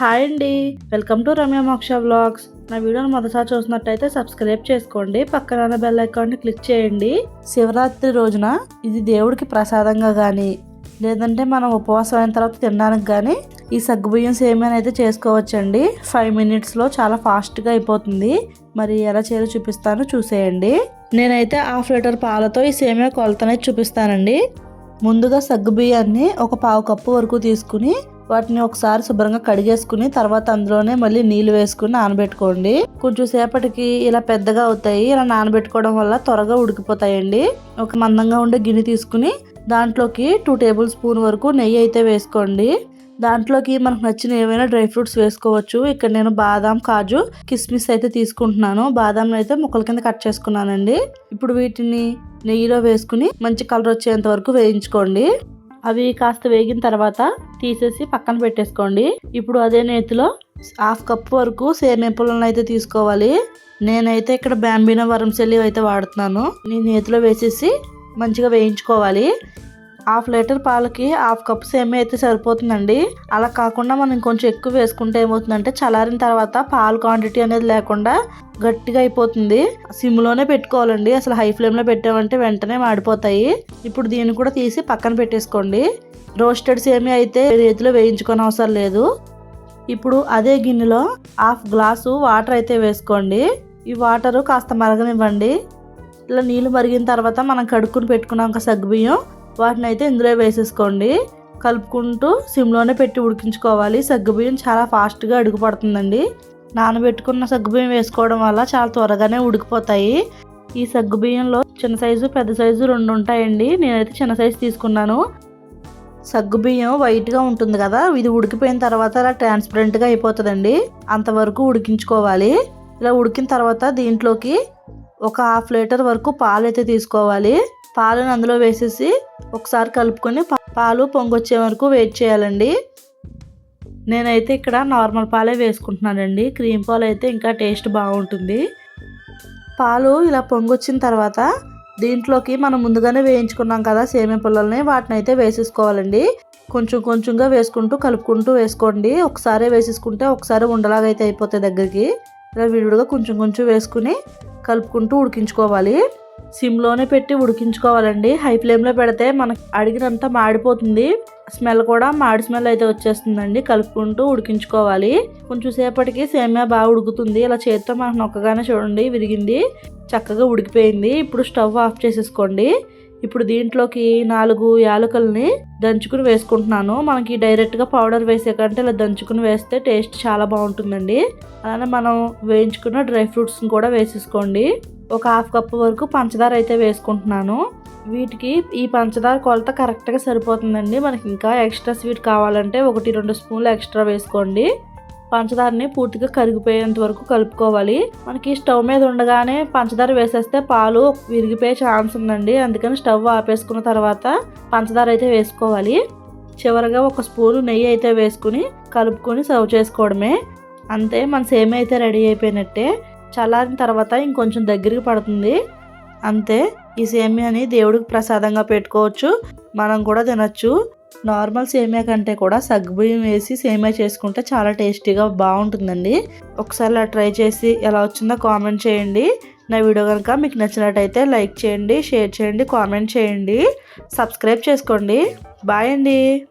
Hi అండి. Welcome to Ramya మోక్ష vlogs. నా వీడియోని మొదటిసారి చూసినట్టయితే సబ్స్క్రైబ్ చేసుకోండి. పక్కన బెల్ అకౌంట్ని క్లిక్ చేయండి. శివరాత్రి రోజున ఇది దేవుడికి ప్రసాదంగా కానీ లేదంటే మనం ఉపవాసం అయిన తర్వాత తినడానికి కానీ ఈ సగ్గుబియ్యం సేమియాని అయితే చేసుకోవచ్చండి. ఫైవ్ మినిట్స్లో చాలా ఫాస్ట్గా అయిపోతుంది. మరి ఎలా చేయాలో చూపిస్తాను. చూసేయండి. నేనైతే హాఫ్ లీటర్ పాలతో ఈ సేమియా కొలతనేది చూపిస్తానండి. ముందుగా సగ్గుబియ్యాన్ని ఒక పావు కప్పు వరకు తీసుకుని వాటిని ఒకసారి శుభ్రంగా కడిగేసుకుని తర్వాత అందులోనే మళ్ళీ నీళ్ళు వేసుకుని నానబెట్టుకోండి. కొంచెం సేపటికి ఇలా పెద్దగా అవుతాయి. ఇలా నానబెట్టుకోవడం వల్ల త్వరగా ఉడికిపోతాయండి. ఒక మందంగా ఉండే గిన్నె తీసుకుని దాంట్లోకి టూ టేబుల్ స్పూన్ వరకు నెయ్యి అయితే వేసుకోండి. దాంట్లోకి మనకు నచ్చిన ఏవైనా డ్రై ఫ్రూట్స్ వేసుకోవచ్చు. ఇక్కడ నేను బాదాం కాజు కిస్మిస్ అయితే తీసుకుంటున్నాను. బాదాం అయితే ముక్కల కింద కట్ చేసుకున్నానండి. ఇప్పుడు వీటిని నెయ్యిలో వేసుకుని మంచి కలర్ వచ్చేంత వరకు వేయించుకోండి. అవి కాస్త వేగిన తర్వాత తీసేసి పక్కన పెట్టేసుకోండి. ఇప్పుడు అదే నేతిలో హాఫ్ కప్ వరకు సేమియా పుల్లలను అయితే తీసుకోవాలి. నేనైతే ఇక్కడ బ్యాంబీనా వరంశల్లి అయితే వాడుతున్నాను. నేను నేతిలో వేసేసి మంచిగా వేయించుకోవాలి. హాఫ్ లీటర్ పాలకి హాఫ్ కప్ సేమియా అయితే సరిపోతుందండి. అలా కాకుండా మనం ఇంకొంచెం ఎక్కువ వేసుకుంటే ఏమవుతుందంటే చల్లారిన తర్వాత పాలు క్వాంటిటీ అనేది లేకుండా గట్టిగా అయిపోతుంది. సిమ్లోనే పెట్టుకోవాలండి. అసలు హై ఫ్లేమ్లో పెట్టామంటే వెంటనే మాడిపోతాయి. ఇప్పుడు దీన్ని కూడా తీసి పక్కన పెట్టేసుకోండి. రోస్టెడ్ సేమియా అయితే రేతిలో వేయించుకోని అవసరం లేదు. ఇప్పుడు అదే గిన్నెలో హాఫ్ గ్లాసు వాటర్ అయితే వేసుకోండి. ఈ వాటరు కాస్త మరగనివ్వండి. ఇలా నీళ్ళు మరిగిన తర్వాత మనం కడుక్కుని పెట్టుకున్నాం ఒక సగ్గుబియ్యం. వాటిని అయితే ఇందులో వేసేసుకోండి. కలుపుకుంటూ సిమ్లోనే పెట్టి ఉడికించుకోవాలి. సగ్గుబియ్యం చాలా ఫాస్ట్గా అడుగుపడుతుందండి. నానబెట్టుకున్న సగ్గుబియ్యం వేసుకోవడం వల్ల చాలా త్వరగానే ఉడికిపోతాయి. ఈ సగ్గుబియ్యంలో చిన్న సైజు పెద్ద సైజు రెండు ఉంటాయండి. నేనైతే చిన్న సైజు తీసుకున్నాను. సగ్గుబియ్యం వైట్గా ఉంటుంది కదా ఇది ఉడికిపోయిన తర్వాత అలా ట్రాన్స్పరెంట్గా అయిపోతుందండి. అంతవరకు ఉడికించుకోవాలి. ఇలా ఉడికిన తర్వాత దీంట్లోకి ఒక హాఫ్ లీటర్ వరకు పాలు అయితే తీసుకోవాలి. పాలను అందులో వేసేసి ఒకసారి కలుపుకొని పాలు పొంగొచ్చే వరకు వెయిట్ చేయాలండి. నేనైతే ఇక్కడ నార్మల్ పాలే వేసుకుంటున్నానండి. క్రీమ్ పాలు అయితే ఇంకా టేస్ట్ బాగుంటుంది. పాలు ఇలా పొంగొచ్చిన తర్వాత దీంట్లోకి మనం ముందుగానే వేయించుకున్నాం కదా సేమియా పుల్లల్ని వాటిని అయితే వేసేసుకోవాలండి. కొంచెం కొంచెంగా వేసుకుంటూ కలుపుకుంటూ వేసుకోండి. ఒకసారే వేసేసుకుంటే ఒకసారి ఉండలాగా అయితే అయిపోతాయి దగ్గరికి. ఇలా విడివిడిగా కొంచెం కొంచెం వేసుకుని కలుపుకుంటూ ఉడికించుకోవాలి. సిమ్లోనే పెట్టి ఉడికించుకోవాలండి. హై ఫ్లేమ్లో పెడితే మనకి అడిగినంత మాడిపోతుంది. స్మెల్ కూడా మాడి స్మెల్ అయితే వచ్చేస్తుందండి. కలుపుకుంటూ ఉడికించుకోవాలి. కొంచెం సేపటికి సేమియా బాగా ఉడుకుతుంది. ఇలా చేతితో మనకు నొక్కగానే చూడండి విరిగింది. చక్కగా ఉడికిపోయింది. ఇప్పుడు స్టవ్ ఆఫ్ చేసేసుకోండి. ఇప్పుడు దీంట్లోకి నాలుగు యాలకుల్ని దంచుకుని వేసుకుంటున్నాను. మనకి డైరెక్ట్గా పౌడర్ వేసే కంటే ఇలా దంచుకుని వేస్తే టేస్ట్ చాలా బాగుంటుందండి. అలానే మనం వేయించుకున్న డ్రై ఫ్రూట్స్ని కూడా వేసేసుకోండి. ఒక హాఫ్ కప్ వరకు పంచదార అయితే వేసుకుంటున్నాను. వీటికి ఈ పంచదార కొలత కరెక్ట్గా సరిపోతుందండి. మనకి ఇంకా ఎక్స్ట్రా స్వీట్ కావాలంటే ఒకటి రెండు స్పూన్లు ఎక్స్ట్రా వేసుకోండి. పంచదారని పూర్తిగా కరిగిపోయేంత వరకు కలుపుకోవాలి. మనకి స్టవ్ మీద ఉండగానే పంచదార వేసేస్తే పాలు విరిగిపోయే ఛాన్స్ ఉందండి. అందుకని స్టవ్ ఆపేసుకున్న తర్వాత పంచదార అయితే వేసుకోవాలి. చివరగా ఒక స్పూను నెయ్యి అయితే వేసుకుని కలుపుకొని సర్వ్ చేసుకోవడమే. అంతే మన సేమ్ అయితే రెడీ అయిపోయినట్టే. చల్లారిన తర్వాత ఇంకొంచెం దగ్గరికి పడుతుంది. అంతే ఈ సేమియాని దేవుడికి ప్రసాదంగా పెట్టుకోవచ్చు. మనం కూడా తినచ్చు. నార్మల్ సేమియా కంటే కూడా సగ్గుబియ్యం వేసి సేమియా చేసుకుంటే చాలా టేస్టీగా బాగుంటుందండి. ఒకసారి అలా ట్రై చేసి ఎలా వచ్చిందో కామెంట్ చేయండి. నా వీడియో కనుక మీకు నచ్చినట్టయితే లైక్ చేయండి షేర్ చేయండి కామెంట్ చేయండి. సబ్స్క్రైబ్ చేసుకోండి. బాయ్ అండి.